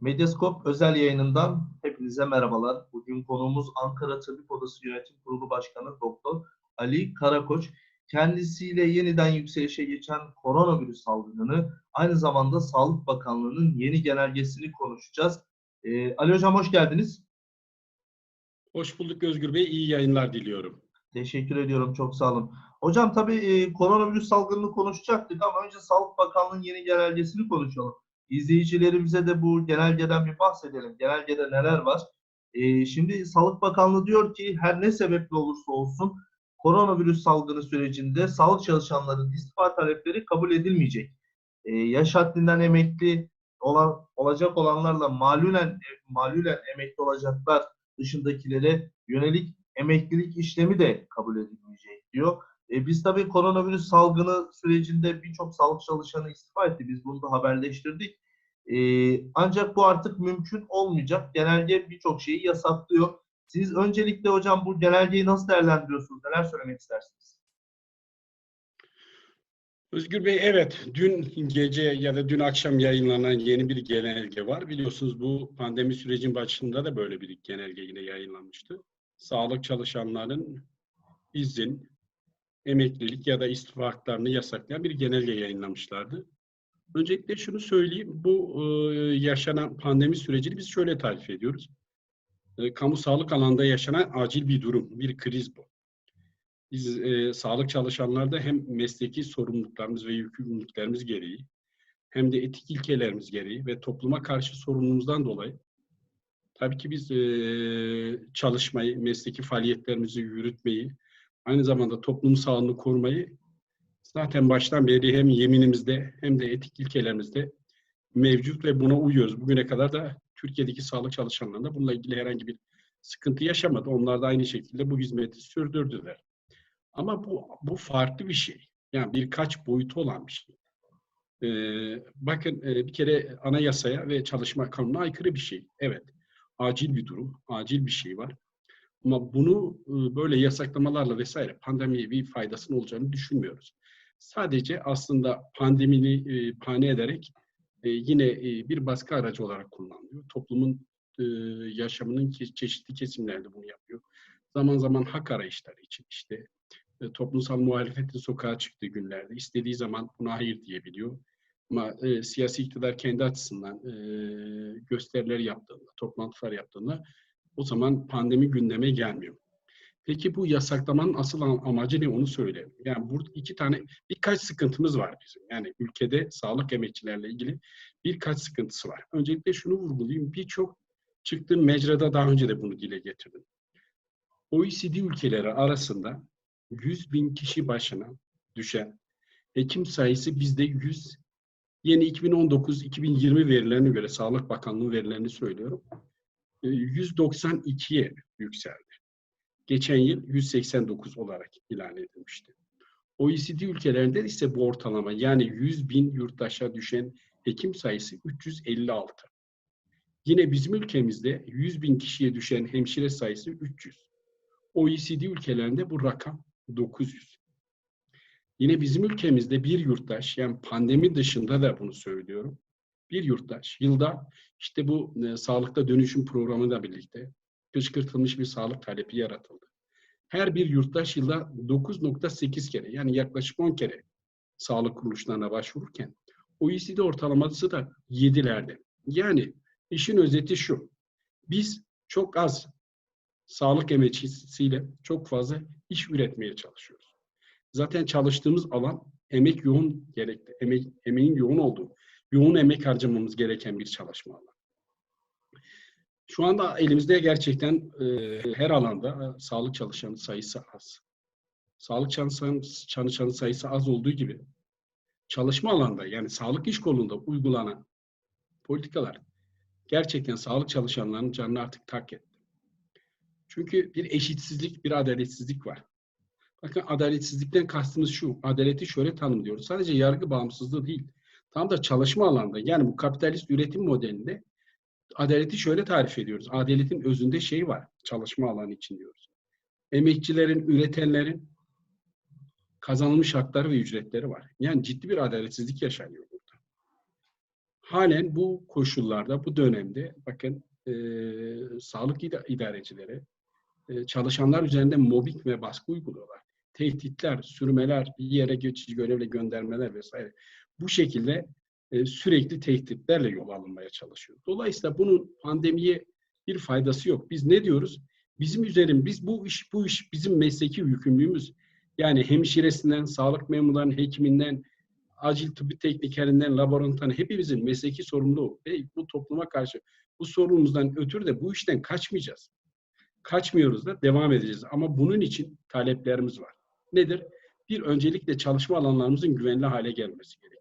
Medyaskop özel yayınından hepinize merhabalar. Bugün konuğumuz Ankara Tabip Odası Yönetim Kurulu Başkanı Doktor Ali Karakoç. Kendisiyle yeniden yükselişe geçen koronavirüs salgını, aynı zamanda Sağlık Bakanlığı'nın yeni genelgesini konuşacağız. Ee, Ali Hocam hoş geldiniz. Hoş bulduk Özgür Bey. İyi yayınlar diliyorum. Teşekkür ediyorum. Çok sağ olun. Hocam tabii e, koronavirüs salgınını konuşacaktık ama önce Sağlık Bakanlığı'nın yeni genelgesini konuşalım. İzleyicilerimize de bu genelgeden bir bahsedelim. Genelgede neler var? E, şimdi Sağlık Bakanlığı diyor ki her ne sebeple olursa olsun koronavirüs salgını sürecinde sağlık çalışanlarının istifa talepleri kabul edilmeyecek. E, yaş haddinden emekli olan, olacak olanlarla malulen, malulen emekli olacaklar dışındakilere yönelik emeklilik işlemi de kabul edilmeyecek diyor. E, biz tabii koronavirüs salgını sürecinde birçok sağlık çalışanı istifa etti. Biz bunu da haberleştirdik. E, ancak bu artık mümkün olmayacak. Genelge birçok şeyi yasaklıyor. Siz öncelikle hocam bu genelgeyi nasıl değerlendiriyorsunuz? Neler söylemek istersiniz? Özgür Bey evet dün gece ya da dün akşam yayınlanan yeni bir genelge var. Biliyorsunuz bu pandemi sürecin başında da böyle bir genelge yine yayınlanmıştı. Sağlık çalışanların izin, emeklilik ya da istifa haklarını yasaklayan bir genelge yayınlamışlardı. Öncelikle şunu söyleyeyim, bu yaşanan pandemi sürecini biz şöyle tarif ediyoruz. Kamu sağlık alanında yaşanan acil bir durum, bir kriz bu. Biz e, sağlık çalışanlarda hem mesleki sorumluluklarımız ve yükümlülüklerimiz gereği hem de etik ilkelerimiz gereği ve topluma karşı sorumluluğumuzdan dolayı tabii ki biz e, çalışmayı, mesleki faaliyetlerimizi yürütmeyi, aynı zamanda toplum sağlığını korumayı zaten baştan beri hem yeminimizde hem de etik ilkelerimizde mevcut ve buna uyuyoruz. Bugüne kadar da Türkiye'deki sağlık çalışanlarında bununla ilgili herhangi bir sıkıntı yaşamadı. Onlar da aynı şekilde bu hizmeti sürdürdüler. Ama bu, bu farklı bir şey. Yani birkaç boyutu olan bir şey. Ee, bakın e, bir kere anayasaya ve çalışma kanununa aykırı bir şey. Evet. Acil bir durum, acil bir şey var. Ama bunu e, böyle yasaklamalarla vesaire pandemiye bir faydasının olacağını düşünmüyoruz. Sadece aslında pandemini pane ederek yine bir baskı aracı olarak kullanılıyor. Toplumun yaşamının çeşitli kesimlerinde bunu yapıyor. Zaman zaman hak arayışları için işte toplumsal muhalefetin sokağa çıktığı günlerde istediği zaman buna hayır diyebiliyor. Ama e, siyasi iktidar kendi açısından e, gösteriler yaptığında, toplantılar yaptığında o zaman pandemi gündeme gelmiyor. Peki bu yasaklamanın asıl am- amacı ne onu söyleyelim. Yani burada iki tane, birkaç sıkıntımız var bizim. Yani ülkede sağlık emekçilerle ilgili birkaç sıkıntısı var. Öncelikle şunu vurgulayayım. Birçok çıktığım mecrada daha önce de bunu dile getirdim. OECD ülkeleri arasında 100 bin kişi başına düşen hekim sayısı bizde 100. Yeni 2019-2020 verilerine göre Sağlık Bakanlığı verilerini söylüyorum. E, 192'ye yükseldi. Geçen yıl 189 olarak ilan edilmişti. OECD ülkelerinde ise bu ortalama yani 100 bin yurttaşa düşen hekim sayısı 356. Yine bizim ülkemizde 100 bin kişiye düşen hemşire sayısı 300. OECD ülkelerinde bu rakam 900. Yine bizim ülkemizde bir yurttaş, yani pandemi dışında da bunu söylüyorum, bir yurttaş yılda işte bu e, sağlıkta dönüşüm programıyla birlikte kışkırtılmış bir sağlık talebi yaratıldı. Her bir yurttaş yılda 9.8 kere yani yaklaşık 10 kere sağlık kuruluşlarına başvururken OECD ortalaması da 7'lerde. Yani işin özeti şu. Biz çok az sağlık emekçisiyle çok fazla iş üretmeye çalışıyoruz. Zaten çalıştığımız alan emek yoğun gerekli, emek, emeğin yoğun olduğu, yoğun emek harcamamız gereken bir çalışma alanı. Şu anda elimizde gerçekten e, her alanda e, sağlık çalışanı sayısı az. Sağlık çalışanı, çalışanı sayısı az olduğu gibi çalışma alanda yani sağlık iş kolunda uygulanan politikalar gerçekten sağlık çalışanlarının canını artık tak etti. Çünkü bir eşitsizlik, bir adaletsizlik var. Bakın adaletsizlikten kastımız şu, adaleti şöyle tanımlıyoruz. Sadece yargı bağımsızlığı değil, tam da çalışma alanda yani bu kapitalist üretim modelinde adaleti şöyle tarif ediyoruz. Adaletin özünde şey var, çalışma alanı için diyoruz. Emekçilerin, üretenlerin kazanılmış hakları ve ücretleri var. Yani ciddi bir adaletsizlik yaşanıyor burada. halen bu koşullarda, bu dönemde bakın e, sağlık ida- idarecileri e, çalışanlar üzerinde mobbing ve baskı uyguluyorlar. Tehditler, sürmeler, bir yere geçici görevle göndermeler vesaire. Bu şekilde e, sürekli tehditlerle yol alınmaya çalışıyor. Dolayısıyla bunun pandemiye bir faydası yok. Biz ne diyoruz? Bizim üzerim, biz bu iş, bu iş bizim mesleki yükümlülüğümüz. Yani hemşiresinden, sağlık memurlarının, hekiminden, acil tıbbi teknikerinden, laboratuvarından hepimizin mesleki sorumluluğu ve bu topluma karşı bu sorumluluğumuzdan ötürü de bu işten kaçmayacağız. Kaçmıyoruz da devam edeceğiz. Ama bunun için taleplerimiz var. Nedir? Bir öncelikle çalışma alanlarımızın güvenli hale gelmesi gerekiyor.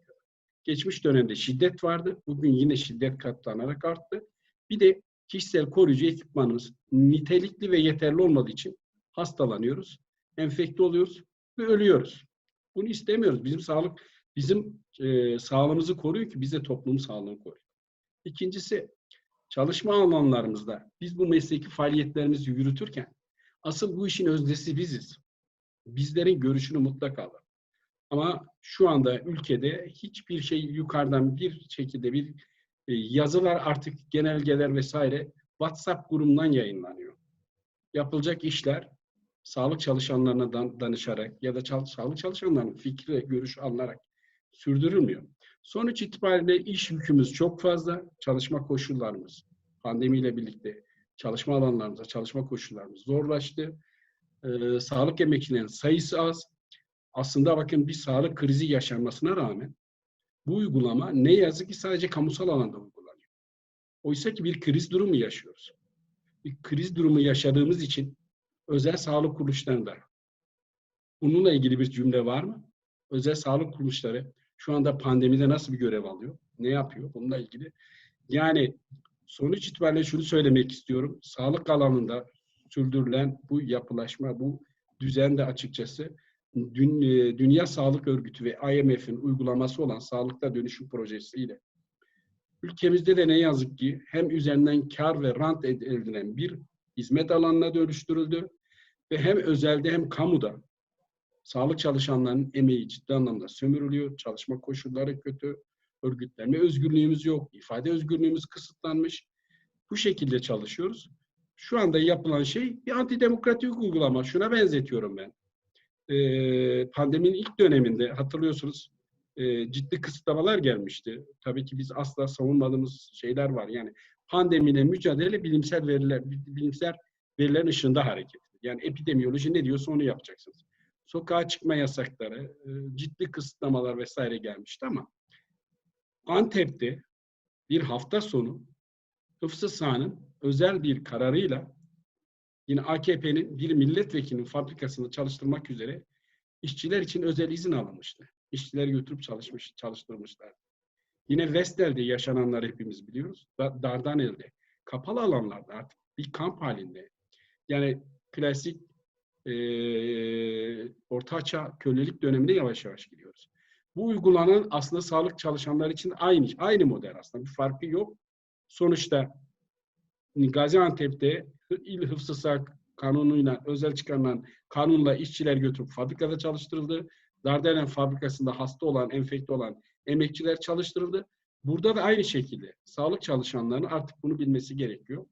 Geçmiş dönemde şiddet vardı. Bugün yine şiddet katlanarak arttı. Bir de kişisel koruyucu ekipmanımız nitelikli ve yeterli olmadığı için hastalanıyoruz, enfekte oluyoruz ve ölüyoruz. Bunu istemiyoruz. Bizim sağlık bizim e, sağlığımızı koruyor ki biz de toplumun sağlığını koruyor. İkincisi çalışma alanlarımızda biz bu mesleki faaliyetlerimizi yürütürken asıl bu işin öznesi biziz. Bizlerin görüşünü mutlaka alın. Ama şu anda ülkede hiçbir şey yukarıdan bir şekilde bir e, yazılar artık genelgeler vesaire WhatsApp grubundan yayınlanıyor. Yapılacak işler sağlık çalışanlarına dan- danışarak ya da sağlık çalışanlarının fikri ve görüşü alınarak sürdürülmüyor. Sonuç itibariyle iş yükümüz çok fazla, çalışma koşullarımız pandemiyle birlikte çalışma alanlarımızda çalışma koşullarımız zorlaştı. Ee, sağlık emekçilerinin sayısı az. Aslında bakın bir sağlık krizi yaşanmasına rağmen bu uygulama ne yazık ki sadece kamusal alanda uygulanıyor. Oysa ki bir kriz durumu yaşıyoruz. Bir kriz durumu yaşadığımız için özel sağlık kuruluşlarında bununla ilgili bir cümle var mı? Özel sağlık kuruluşları şu anda pandemide nasıl bir görev alıyor? Ne yapıyor? Bununla ilgili. Yani sonuç itibariyle şunu söylemek istiyorum. Sağlık alanında sürdürülen bu yapılaşma, bu düzen de açıkçası E, Dünya Sağlık Örgütü ve IMF'in uygulaması olan Sağlıkta Dönüşüm Projesi'yle ülkemizde de ne yazık ki hem üzerinden kar ve rant ed- edilen bir hizmet alanına dönüştürüldü ve hem özelde hem kamuda sağlık çalışanlarının emeği ciddi anlamda sömürülüyor, çalışma koşulları kötü, örgütlenme özgürlüğümüz yok, ifade özgürlüğümüz kısıtlanmış. Bu şekilde çalışıyoruz. Şu anda yapılan şey bir antidemokratik uygulama. Şuna benzetiyorum ben. Ee, pandeminin ilk döneminde hatırlıyorsunuz e, ciddi kısıtlamalar gelmişti. Tabii ki biz asla savunmadığımız şeyler var. Yani pandemiyle mücadele bilimsel veriler, bilimsel verilerin ışığında hareket. Yani epidemiyoloji ne diyorsa onu yapacaksınız. Sokağa çıkma yasakları, e, ciddi kısıtlamalar vesaire gelmişti ama Antep'te bir hafta sonu Hıfzı Sağ'ın özel bir kararıyla yine AKP'nin bir milletvekilinin fabrikasında çalıştırmak üzere işçiler için özel izin alınmıştı. İşçileri götürüp çalışmış, çalıştırmışlar. Yine Vestel'de yaşananları hepimiz biliyoruz. Da- Dardanel'de, kapalı alanlarda artık bir kamp halinde. Yani klasik eee ortaçağ kölelik dönemine yavaş yavaş gidiyoruz. Bu uygulanan aslında sağlık çalışanları için aynı aynı model aslında bir farkı yok. Sonuçta Gaziantep'te il hıfzı sağlık kanunuyla özel çıkarılan kanunla işçiler götürüp fabrikada çalıştırıldı. Dardelen fabrikasında hasta olan, enfekte olan emekçiler çalıştırıldı. Burada da aynı şekilde sağlık çalışanlarının artık bunu bilmesi gerekiyor.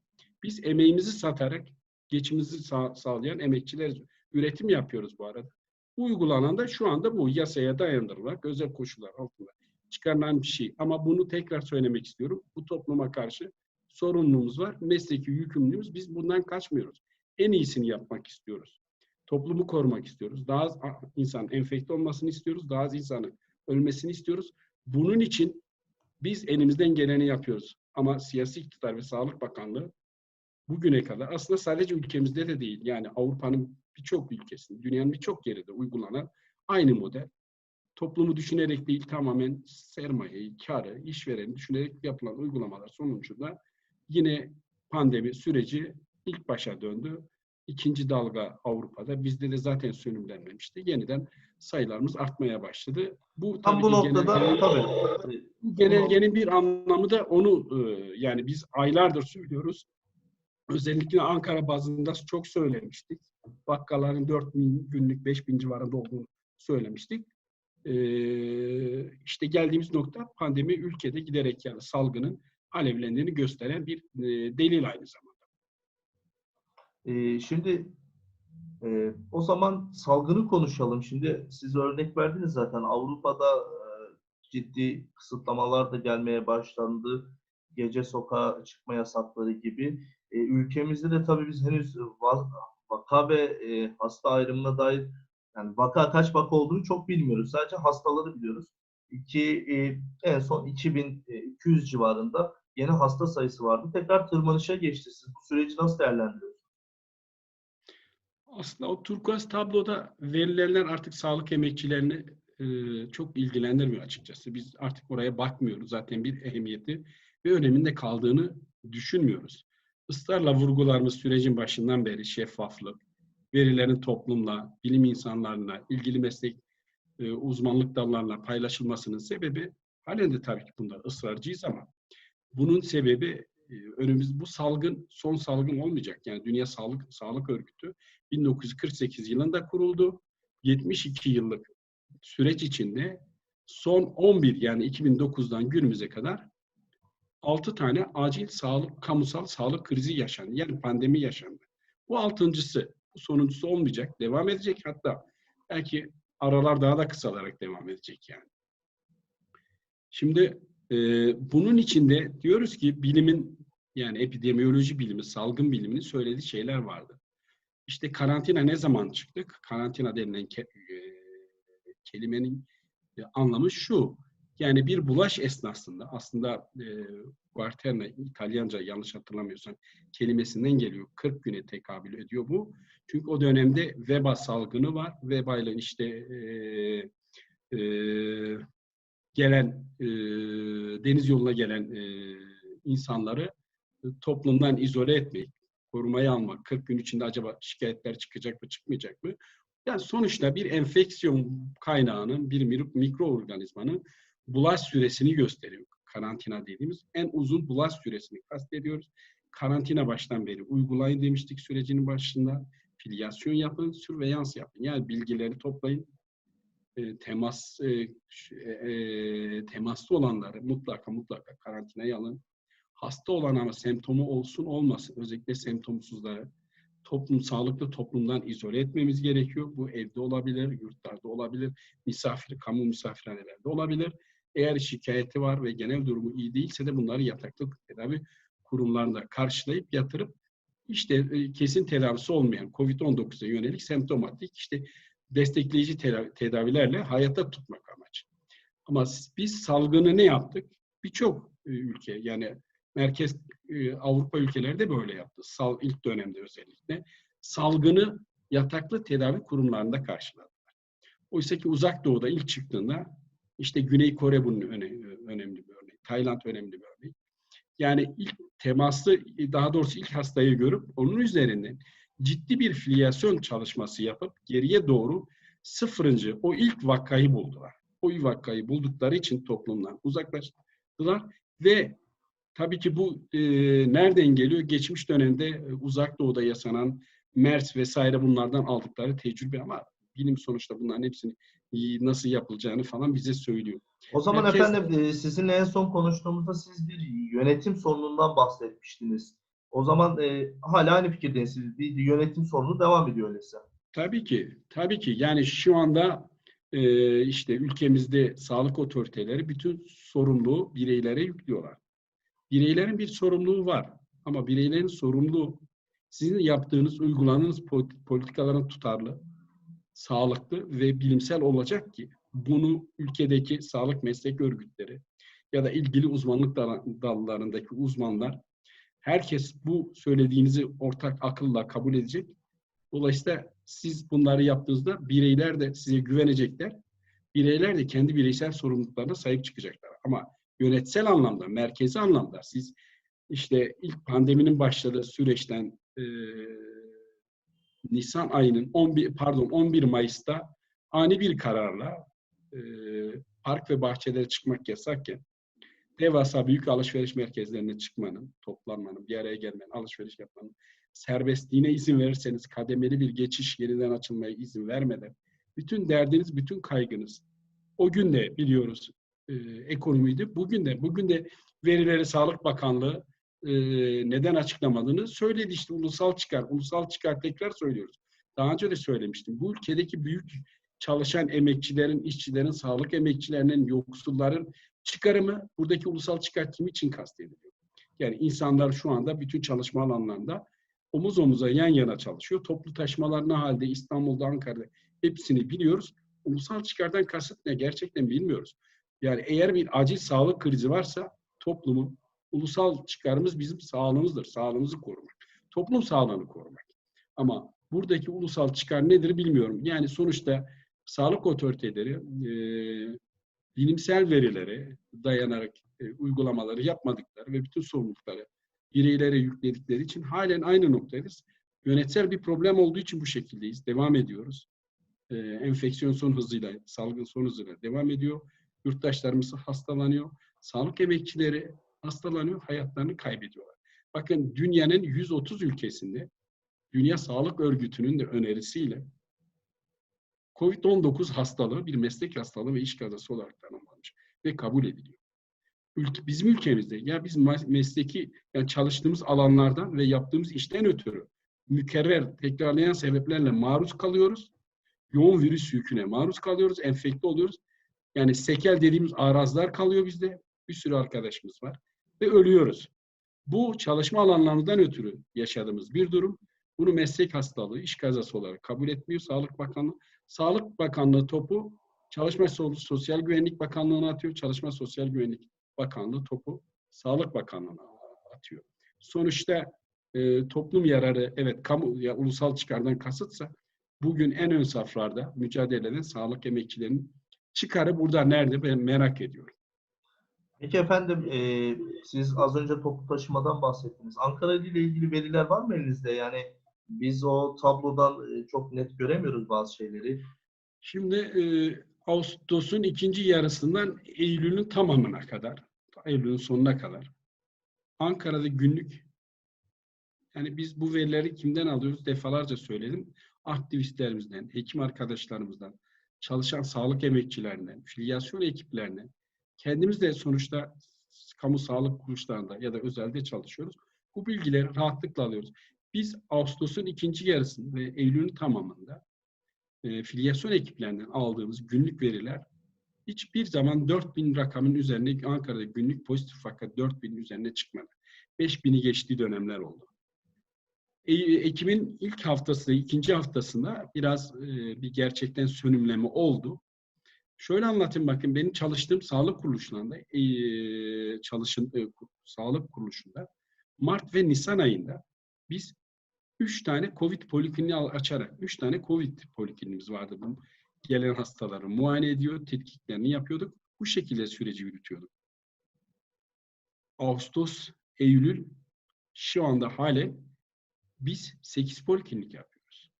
Biz emeğimizi satarak geçimimizi sağ- sağlayan emekçiler üretim yapıyoruz bu arada. Uygulanan da şu anda bu yasaya dayandırılarak özel koşullar altında çıkarılan bir şey. Ama bunu tekrar söylemek istiyorum. Bu topluma karşı sorumluluğumuz var. Mesleki yükümlülüğümüz. Biz bundan kaçmıyoruz. En iyisini yapmak istiyoruz. Toplumu korumak istiyoruz. Daha az insan enfekte olmasını istiyoruz. Daha az insanın ölmesini istiyoruz. Bunun için biz elimizden geleni yapıyoruz. Ama siyasi iktidar ve Sağlık Bakanlığı bugüne kadar aslında sadece ülkemizde de değil yani Avrupa'nın birçok ülkesinde, dünyanın birçok yerinde uygulanan aynı model. Toplumu düşünerek değil tamamen sermayeyi, karı, işvereni düşünerek yapılan uygulamalar sonucunda yine pandemi süreci ilk başa döndü. İkinci dalga Avrupa'da bizde de zaten sönümlenmemişti. Yeniden sayılarımız artmaya başladı. Bu Tam tabii bu noktada genel- tabii. genelgenin bir anlamı da onu e, yani biz aylardır söylüyoruz. Özellikle Ankara bazında çok söylemiştik. Bakkalların 4 bin günlük 5 bin civarında olduğunu söylemiştik. Ee, işte geldiğimiz nokta pandemi ülkede giderek yani salgının alevlendiğini gösteren bir e, delil aynı zamanda. Ee, şimdi e, o zaman salgını konuşalım. Şimdi siz örnek verdiniz zaten Avrupa'da e, ciddi kısıtlamalar da gelmeye başlandı. Gece sokağa çıkma yasakları gibi. Ülkemizde de tabii biz henüz va- vaka ve hasta ayrımına dair yani vaka kaç vaka olduğunu çok bilmiyoruz. Sadece hastaları biliyoruz. İki, en son 2200 civarında yeni hasta sayısı vardı. Tekrar tırmanışa geçti. Siz bu süreci nasıl değerlendiriyorsunuz? Aslında o turkuaz tabloda verilenler artık sağlık emekçilerini e, çok ilgilendirmiyor açıkçası. Biz artık oraya bakmıyoruz. Zaten bir ehemmiyeti ve öneminde kaldığını düşünmüyoruz. Israrla vurgularımız sürecin başından beri şeffaflık, verilerin toplumla, bilim insanlarına, ilgili meslek e, uzmanlık dallarına paylaşılmasının sebebi halen de tabii ki bunda ısrarcıyız ama bunun sebebi e, önümüz bu salgın son salgın olmayacak. Yani Dünya Sağlık Sağlık Örgütü 1948 yılında kuruldu. 72 yıllık süreç içinde son 11 yani 2009'dan günümüze kadar 6 tane acil sağlık, kamusal sağlık krizi yaşandı. Yani pandemi yaşandı. Bu altıncısı, bu sonuncusu olmayacak. Devam edecek hatta belki aralar daha da kısalarak devam edecek yani. Şimdi bunun içinde diyoruz ki bilimin yani epidemiyoloji bilimi, salgın biliminin söylediği şeyler vardı. İşte karantina ne zaman çıktık? Karantina denilen ke- kelimenin anlamı şu. Yani bir bulaş esnasında aslında e, Quarterna İtalyanca yanlış hatırlamıyorsam kelimesinden geliyor. 40 güne tekabül ediyor bu. Çünkü o dönemde veba salgını var. Veba ile işte e, gelen e, deniz yoluna gelen e, insanları toplumdan izole etmek, korumaya almak, 40 gün içinde acaba şikayetler çıkacak mı, çıkmayacak mı? Yani sonuçta bir enfeksiyon kaynağının, bir mi- mikroorganizmanın bulaş süresini gösteriyor. Karantina dediğimiz en uzun bulaş süresini kastediyoruz. Karantina baştan beri uygulayın demiştik sürecinin başında. Filyasyon yapın, sürveyans yapın. Yani bilgileri toplayın. E, temas e, e, e, temaslı olanları mutlaka mutlaka karantinaya alın hasta olan ama semptomu olsun olmasın özellikle semptomsuzları toplum sağlıklı toplumdan izole etmemiz gerekiyor. Bu evde olabilir, yurtlarda olabilir, misafir, kamu misafirhanelerde olabilir. Eğer şikayeti var ve genel durumu iyi değilse de bunları yataklık tedavi kurumlarında karşılayıp yatırıp işte e, kesin tedavisi olmayan COVID-19'a yönelik semptomatik işte destekleyici tedavilerle hayata tutmak amacı. Ama biz salgını ne yaptık? Birçok e, ülke yani merkez e, Avrupa ülkeleri de böyle yaptı. Sal, ilk dönemde özellikle. Salgını yataklı tedavi kurumlarında karşıladılar. Oysa ki uzak doğuda ilk çıktığında işte Güney Kore bunun öne- önemli bir örnek. Tayland önemli bir örnek. Yani ilk temaslı, daha doğrusu ilk hastayı görüp onun üzerinden ciddi bir filyasyon çalışması yapıp geriye doğru sıfırıncı o ilk vakayı buldular. O ilk vakayı buldukları için toplumdan uzaklaştılar ve Tabii ki bu e, nereden geliyor? Geçmiş dönemde e, uzak doğuda yaşanan MERS vesaire bunlardan aldıkları tecrübe ama bilim sonuçta bunların hepsini nasıl yapılacağını falan bize söylüyor. O zaman Herkes- efendim e, sizinle en son konuştuğumuzda siz bir yönetim sorunundan bahsetmiştiniz. O zaman e, hala aynı fikirdesiniz. Bir yönetim sorunu devam ediyor öyleyse. Tabii ki, tabii ki. Yani şu anda e, işte ülkemizde sağlık otoriteleri bütün sorumluluğu bireylere yüklüyorlar. Bireylerin bir sorumluluğu var ama bireylerin sorumluluğu sizin yaptığınız, uyguladığınız politi- politikaların tutarlı, sağlıklı ve bilimsel olacak ki bunu ülkedeki sağlık meslek örgütleri ya da ilgili uzmanlık dal- dallarındaki uzmanlar herkes bu söylediğinizi ortak akılla kabul edecek. Dolayısıyla siz bunları yaptığınızda bireyler de size güvenecekler. Bireyler de kendi bireysel sorumluluklarına sahip çıkacaklar. Ama yönetsel anlamda, merkezi anlamda siz işte ilk pandeminin başladığı süreçten e, Nisan ayının 11 pardon 11 Mayıs'ta ani bir kararla e, park ve bahçelere çıkmak yasakken devasa büyük alışveriş merkezlerine çıkmanın, toplanmanın, bir araya gelmenin, alışveriş yapmanın serbestliğine izin verirseniz kademeli bir geçiş yeniden açılmaya izin vermeden bütün derdiniz, bütün kaygınız O gün de biliyoruz e, ekonomiydi. Bugün de bugün de verileri Sağlık Bakanlığı e, neden açıklamadığını söyledi işte ulusal çıkar. Ulusal çıkar tekrar söylüyoruz. Daha önce de söylemiştim. Bu ülkedeki büyük çalışan emekçilerin, işçilerin, sağlık emekçilerinin, yoksulların çıkarımı buradaki ulusal çıkar kim için kastediliyor? Yani insanlar şu anda bütün çalışma alanlarında omuz omuza yan yana çalışıyor. Toplu taşımalar ne halde İstanbul'da, Ankara'da hepsini biliyoruz. Ulusal çıkardan kasıt ne? Gerçekten bilmiyoruz. Yani eğer bir acil sağlık krizi varsa toplumun ulusal çıkarımız bizim sağlığımızdır. Sağlığımızı korumak. Toplum sağlığını korumak. Ama buradaki ulusal çıkar nedir bilmiyorum. Yani sonuçta sağlık otoriteleri bilimsel verilere dayanarak e, uygulamaları yapmadıkları ve bütün sorumlulukları bireylere yükledikleri için halen aynı noktadayız. Yönetsel bir problem olduğu için bu şekildeyiz. Devam ediyoruz. E, enfeksiyon son hızıyla, salgın son hızıyla devam ediyor. Yurttaşlarımız hastalanıyor. Sağlık emekçileri hastalanıyor, hayatlarını kaybediyorlar. Bakın dünyanın 130 ülkesinde Dünya Sağlık Örgütü'nün de önerisiyle COVID-19 hastalığı bir meslek hastalığı ve iş kazası olarak tanımlanmış ve kabul ediliyor. Ülke, bizim ülkemizde ya biz mesleki yani çalıştığımız alanlardan ve yaptığımız işten ötürü mükerrer tekrarlayan sebeplerle maruz kalıyoruz. Yoğun virüs yüküne maruz kalıyoruz, enfekte oluyoruz. Yani sekel dediğimiz arazlar kalıyor bizde. Bir sürü arkadaşımız var ve ölüyoruz. Bu çalışma alanlarından ötürü yaşadığımız bir durum. Bunu meslek hastalığı, iş kazası olarak kabul etmiyor Sağlık Bakanlığı. Sağlık Bakanlığı topu Çalışma Sosyal Güvenlik Bakanlığı'na atıyor. Çalışma Sosyal Güvenlik Bakanlığı topu Sağlık Bakanlığı'na atıyor. Sonuçta e, toplum yararı evet kamu ya ulusal çıkardan kasıtsa bugün en ön saflarda mücadele eden sağlık emekçilerinin çıkarı burada nerede ben merak ediyorum. Peki efendim e, siz az önce toplu taşımadan bahsettiniz. Ankara ile ilgili veriler var mı elinizde? Yani biz o tablodan e, çok net göremiyoruz bazı şeyleri. Şimdi e, Ağustos'un ikinci yarısından Eylül'ün tamamına kadar, Eylül'ün sonuna kadar Ankara'da günlük yani biz bu verileri kimden alıyoruz defalarca söyledim. Aktivistlerimizden, hekim arkadaşlarımızdan, çalışan sağlık emekçilerinden, filyasyon ekiplerinden, kendimiz de sonuçta kamu sağlık kuruluşlarında ya da özelde çalışıyoruz. Bu bilgileri rahatlıkla alıyoruz. Biz Ağustos'un ikinci yarısında ve Eylül'ün tamamında e, filyasyon ekiplerinden aldığımız günlük veriler hiçbir zaman 4000 rakamın üzerine Ankara'da günlük pozitif vaka 4000 üzerine çıkmadı. 5000'i geçtiği dönemler oldu. E, Ekim'in ilk haftası, ikinci haftasında biraz e, bir gerçekten sönümleme oldu. Şöyle anlatayım bakın benim çalıştığım sağlık kuruluşlarında e, çalışın e, sağlık kuruluşunda Mart ve Nisan ayında biz üç tane Covid polikliniği açarak üç tane Covid polikliniğimiz vardı. Bu gelen hastaları muayene ediyor, tetkiklerini yapıyorduk. Bu şekilde süreci yürütüyorduk. Ağustos, Eylül şu anda halen biz 8 poliklinik yapıyoruz.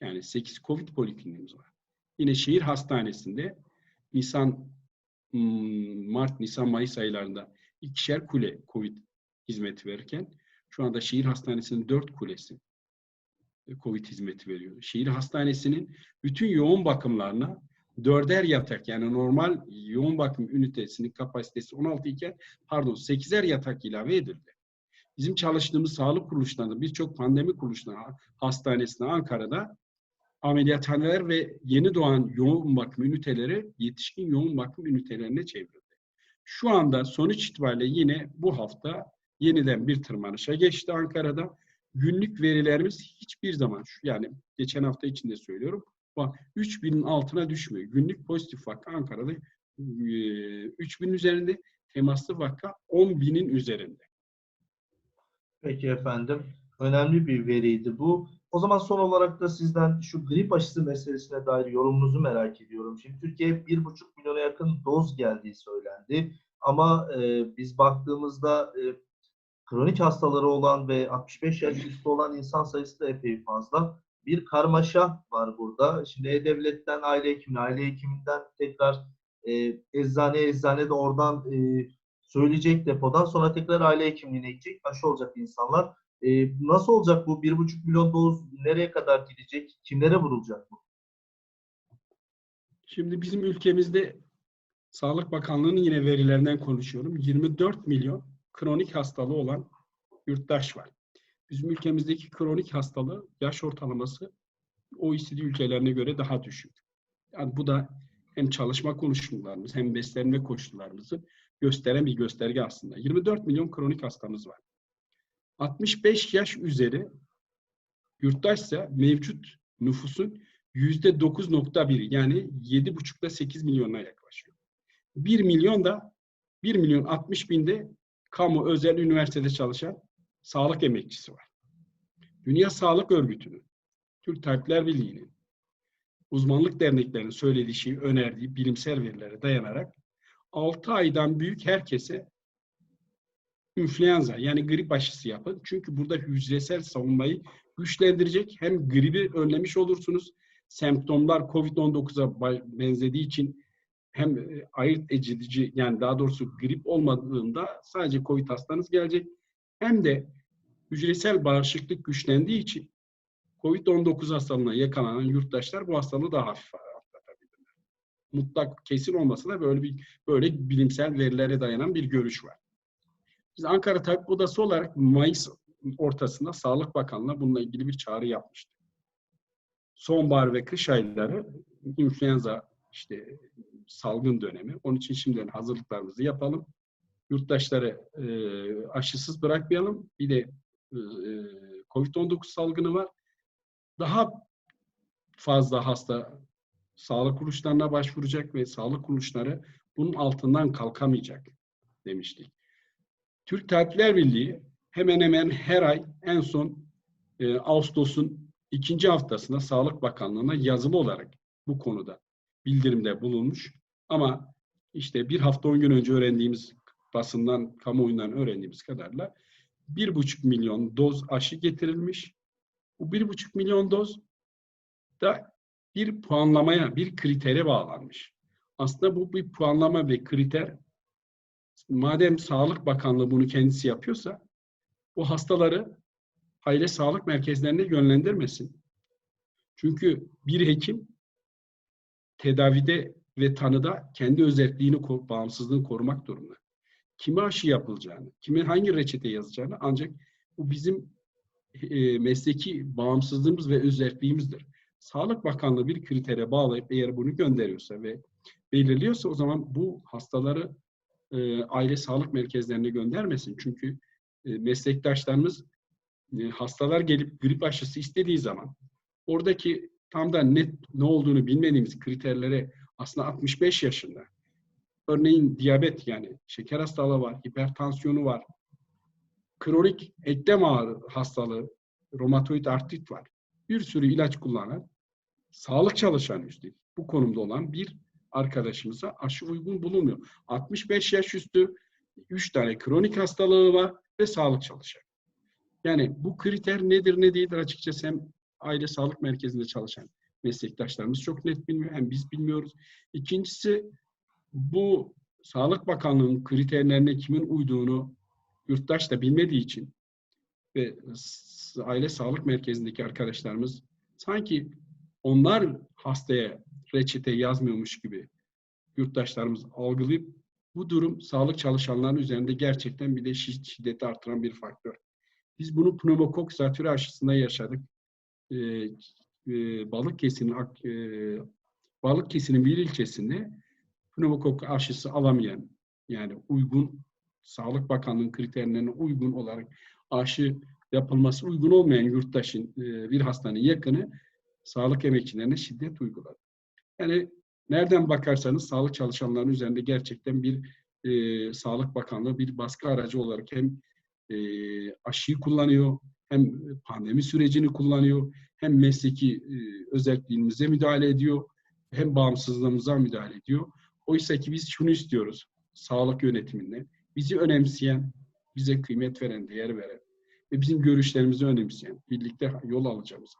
Yani 8 Covid polikliniğimiz var. Yine şehir hastanesinde Nisan, Mart, Nisan, Mayıs aylarında ikişer kule Covid hizmeti verirken şu anda şehir hastanesinin dört kulesi Covid hizmeti veriyor. Şehir hastanesinin bütün yoğun bakımlarına dörder yatak yani normal yoğun bakım ünitesinin kapasitesi 16 iken pardon 8'er yatak ilave edildi. Bizim çalıştığımız sağlık kuruluşlarında birçok pandemi kuruluşları hastanesinde Ankara'da ameliyathaneler ve yeni doğan yoğun bakım üniteleri yetişkin yoğun bakım ünitelerine çevrildi. Şu anda sonuç itibariyle yine bu hafta yeniden bir tırmanışa geçti Ankara'da. Günlük verilerimiz hiçbir zaman yani geçen hafta içinde söylüyorum 3000'in altına düşmüyor. Günlük pozitif vaka Ankara'da 3000 üzerinde temaslı vaka 10.000'in üzerinde. Peki efendim. Önemli bir veriydi bu. O zaman son olarak da sizden şu grip aşısı meselesine dair yorumunuzu merak ediyorum. Şimdi Türkiye'ye 1,5 milyona yakın doz geldiği söylendi. Ama e, biz baktığımızda e, kronik hastaları olan ve 65 yaş üstü olan insan sayısı da epey fazla. Bir karmaşa var burada. Şimdi E-Devlet'ten aile hekimine, aile hekiminden tekrar e, eczane, eczane de oradan e, söyleyecek depodan sonra tekrar aile hekimliğine gidecek, aşı olacak insanlar. E, nasıl olacak bu? 1,5 milyon doz nereye kadar gidecek? Kimlere vurulacak bu? Şimdi bizim ülkemizde Sağlık Bakanlığı'nın yine verilerinden konuşuyorum. 24 milyon kronik hastalığı olan yurttaş var. Bizim ülkemizdeki kronik hastalığı yaş ortalaması OECD ülkelerine göre daha düşük. Yani bu da hem çalışma konuşmalarımız hem beslenme koşullarımızı gösteren bir gösterge aslında. 24 milyon kronik hastamız var. 65 yaş üzeri yurttaşsa mevcut nüfusun yüzde 9.1 yani 7,5 ile 8 milyona yaklaşıyor. 1 milyon da 1 milyon 60 binde kamu özel üniversitede çalışan sağlık emekçisi var. Dünya Sağlık Örgütü'nün, Türk Tabipler Birliği'nin, uzmanlık derneklerinin söylediği önerdiği bilimsel verilere dayanarak 6 aydan büyük herkese influenza yani grip aşısı yapın. Çünkü burada hücresel savunmayı güçlendirecek. Hem gribi önlemiş olursunuz. Semptomlar COVID-19'a benzediği için hem e, ayırt edici yani daha doğrusu grip olmadığında sadece COVID hastanız gelecek. Hem de hücresel bağışıklık güçlendiği için COVID-19 hastalığına yakalanan yurttaşlar bu hastalığı daha hafif atlatabilirler. Mutlak kesin olmasa da böyle bir böyle bilimsel verilere dayanan bir görüş var. Biz Ankara Tabip Odası olarak Mayıs ortasında Sağlık Bakanlığı'na bununla ilgili bir çağrı yapmıştık. Sonbahar ve kış ayları influenza işte salgın dönemi. Onun için şimdiden hazırlıklarımızı yapalım. Yurttaşları e, aşısız bırakmayalım. Bir de e, COVID-19 salgını var. Daha fazla hasta sağlık kuruluşlarına başvuracak ve sağlık kuruluşları bunun altından kalkamayacak demiştik. Türk Tabipler Birliği hemen hemen her ay en son e, Ağustos'un ikinci haftasında Sağlık Bakanlığı'na yazılı olarak bu konuda bildirimde bulunmuş. Ama işte bir hafta on gün önce öğrendiğimiz basından, kamuoyundan öğrendiğimiz kadarıyla bir buçuk milyon doz aşı getirilmiş. Bu bir buçuk milyon doz da bir puanlamaya, bir kritere bağlanmış. Aslında bu bir puanlama ve kriter madem Sağlık Bakanlığı bunu kendisi yapıyorsa o hastaları aile sağlık merkezlerine yönlendirmesin. Çünkü bir hekim tedavide ve tanıda kendi özelliğini, bağımsızlığını korumak durumunda. Kime aşı yapılacağını, kimin hangi reçete yazacağını ancak bu bizim e, mesleki bağımsızlığımız ve özelliğimizdir. Sağlık Bakanlığı bir kritere bağlayıp eğer bunu gönderiyorsa ve belirliyorsa o zaman bu hastaları e, aile sağlık merkezlerine göndermesin. Çünkü e, meslektaşlarımız e, hastalar gelip grip aşısı istediği zaman oradaki tam da net ne olduğunu bilmediğimiz kriterlere aslında 65 yaşında örneğin diyabet yani şeker hastalığı var, hipertansiyonu var, kronik eklem ağrı hastalığı, romatoid artrit var. Bir sürü ilaç kullanan, sağlık çalışanı üstelik bu konumda olan bir arkadaşımıza aşı uygun bulunmuyor. 65 yaş üstü 3 tane kronik hastalığı var ve sağlık çalışanı. Yani bu kriter nedir ne değildir açıkçası hem aile sağlık merkezinde çalışan meslektaşlarımız çok net bilmiyor. Hem biz bilmiyoruz. İkincisi bu Sağlık Bakanlığı'nın kriterlerine kimin uyduğunu yurttaş da bilmediği için ve aile sağlık merkezindeki arkadaşlarımız sanki onlar hastaya reçete yazmıyormuş gibi yurttaşlarımız algılayıp bu durum sağlık çalışanlarının üzerinde gerçekten bir de şiddeti artıran bir faktör. Biz bunu pneumokok zatürre aşısında yaşadık. Ee, e, Balıkesir'in e, Balıkesir'in bir ilçesinde pneumokok aşısı alamayan yani uygun Sağlık Bakanlığı'nın kriterlerine uygun olarak aşı yapılması uygun olmayan yurttaşın e, bir hastanın yakını sağlık emekçilerine şiddet uyguladı. Yani nereden bakarsanız sağlık çalışanlarının üzerinde gerçekten bir e, Sağlık Bakanlığı bir baskı aracı olarak hem e, aşıyı kullanıyor, hem pandemi sürecini kullanıyor, hem mesleki e, özelliğimize müdahale ediyor, hem bağımsızlığımıza müdahale ediyor. Oysa ki biz şunu istiyoruz sağlık yönetiminde. Bizi önemseyen, bize kıymet veren, değer veren ve bizim görüşlerimizi önemseyen, birlikte yol alacağımız,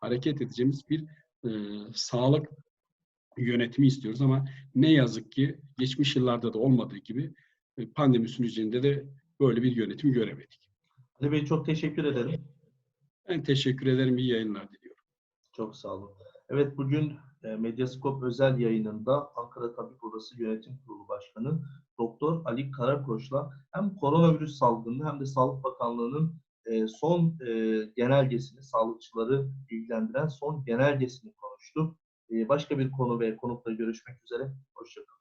hareket edeceğimiz bir e, sağlık yönetimi istiyoruz ama ne yazık ki geçmiş yıllarda da olmadığı gibi e, pandemi sürecinde de böyle bir yönetim göremedik. Ali Bey çok teşekkür ederim. Ben teşekkür ederim. İyi yayınlar diliyorum. Çok sağ olun. Evet bugün e, Medyaskop özel yayınında Ankara Tabip Odası Yönetim Kurulu Başkanı Doktor Ali Karakoç'la hem koronavirüs salgını hem de Sağlık Bakanlığı'nın e, son e, genelgesini, sağlıkçıları ilgilendiren son genelgesini konuştuk. Başka bir konu ve konukla görüşmek üzere. Hoşçakalın.